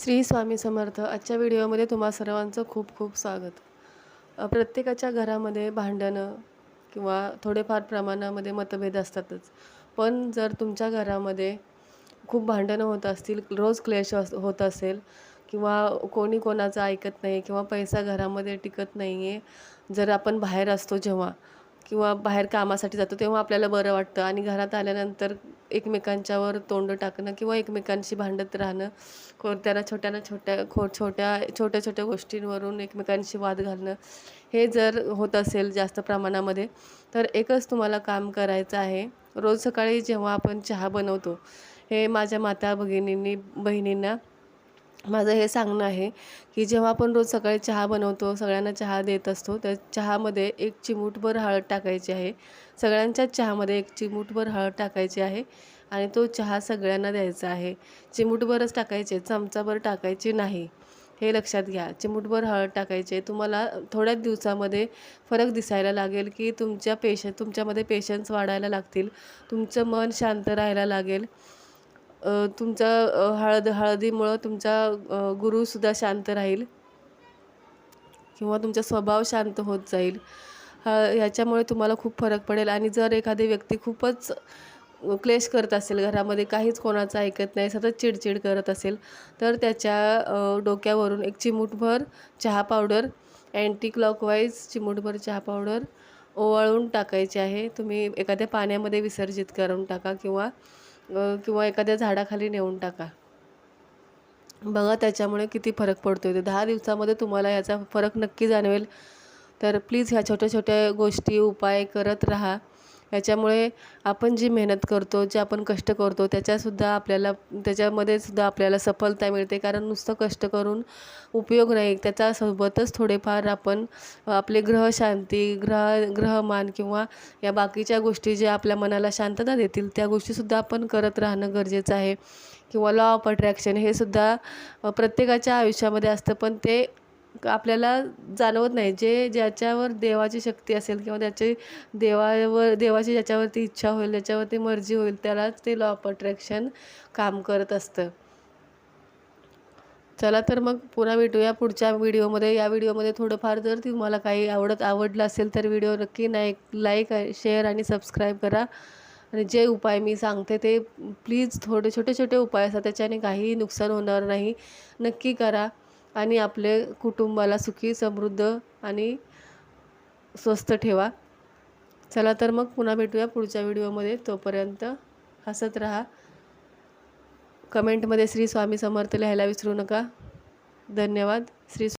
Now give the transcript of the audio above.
श्री स्वामी समर्थ आजच्या व्हिडिओमध्ये तुम्हा सर्वांचं खूप खूप स्वागत. प्रत्येकाच्या घरामध्ये भांडणं किंवा थोडेफार प्रमाणामध्ये मतभेद असतातच. पण जर तुमच्या घरामध्ये खूप भांडणं होत असतील रोज क्लेश होत असेल किंवा कोणी कोणाचं ऐकत नाही किंवा पैसा घरामध्ये टिकत नाही आहे जर आपण बाहेर असतो जेव्हा किंवा बाहेर कामासाठी जातो तेव्हा आपल्याला बरं वाटतं. आणि घरात आल्यानंतर एकमेकांच्यावर तोंड टाकणं किंवा एकमेकांशी भांडत राहणं कोणत्याला छोट्या ना छोट्या खो छोट्या छोट्या छोट्या गोष्टींवरून एकमेकांशी वाद घालणं हे जर होत असेल जास्त प्रमाणामध्ये तर एकच तुम्हाला काम करायचं आहे. रोज सकाळी जेव्हा आपण चहा बनवतो हे माझ्या माता भगिनींनी बहिणींना माझं हे सांगणं आहे की जेव्हा आपण रोज सकाळी चहा बनवतो सगळ्यांना चहा देत असतो त्या चहामध्ये एक चिमूटभर हळद टाकायची आहे. सगळ्यांच्याच चहामध्ये एक चिमूटभर हळद टाकायची आहे आणि तो चहा सगळ्यांना द्यायचा आहे. चिमूटभरच टाकायचे चमचाभर टाकायची नाही. हे लक्षात घ्या चिमूटभर हळद टाकायचे. तुम्हाला थोड्याच दिवसामध्ये फरक दिसायला लागेल की तुमच्या पेश तुमच्यामध्ये पेशन्स वाढायला लागतील तुमचं मन शांत राहायला लागेल. तुमचा हळद हळदीमुळं तुमचा गुरुसुद्धा शांत राहील. किंवा तुमचा स्वभाव शांत होत जाईल. ह्याच्यामुळे तुम्हाला खूप फरक पडेल. आणि जर एखादी व्यक्ती खूपच क्लेश करत असेल घरामध्ये काहीच कोणाचं ऐकत नाही सतत चिडचिड करत असेल तर त्याच्या डोक्यावरून एक चिमूटभर चहा पावडर अँटी क्लॉकवाईज चिमूटभर चहा पावडर ओवाळून टाकायची आहे. तुम्ही एखाद्या पाण्यामध्ये विसर्जित करून टाका किंवा किंवा एखाद्या झाडाखाली नेऊन टाका. बघा त्याच्यामुळे किती फरक पडतो ते दहा दिवसामध्ये तुम्हाला याचा फरक नक्की जाणवेल. तर प्लीज ह्या छोट्या छोट्या गोष्टी उपाय करत राहा. याच्यामुळे आपण जी मेहनत करतो जे आपण कष्ट करतो त्याच्यासुद्धा आपल्याला त्याच्यामध्ये सुद्धा आपल्याला सफलता मिळते. कारण नुसतं कष्ट करून उपयोग नाही त्याच्यासोबतच थोडेफार आपण आपले ग्रहशांती ग्रह ग्रहमान किंवा या बाकीच्या गोष्टी ज्या आपल्या मनाला शांतता देतील त्या गोष्टीसुद्धा आपण करत राहणं गरजेचं आहे. किंवा लॉ ऑफ अट्रॅक्शन हे सुद्धा प्रत्येकाच्या आयुष्यामध्ये असतं. पण ते आपल्याला जाणवत नाही. जे ज्याच्यावर देवाची शक्ती असेल किंवा त्याची देवावर देवाची ज्याच्यावरती इच्छा होईल ज्याच्यावरती मर्जी होईल त्यालाच ते लॉ ऑफ अट्रॅक्शन काम करत असतं. चला तर मग पुन्हा भेटूया पुढच्या व्हिडिओमध्ये. या व्हिडिओमध्ये थोडंफार जर तुम्हाला काही आवडत आवडलं असेल तर व्हिडिओ नक्की नाही लाईक शेअर आणि सबस्क्राईब करा. आणि जे उपाय मी सांगते ते प्लीज थोडे छोटे छोटे उपाय असतात. त्याच्याने काही नुकसान होणार नाही. नक्की करा. आणि आपले कुटुंबाला सुखी समृद्ध आणि स्वस्थ ठेवा. चला तर मग पुन्हा भेटूया पुढच्या व्हिडिओमध्ये. तोपर्यंत हसत राहा. कमेंटमध्ये श्री स्वामी समर्थ लिहायला विसरू नका. धन्यवाद. श्री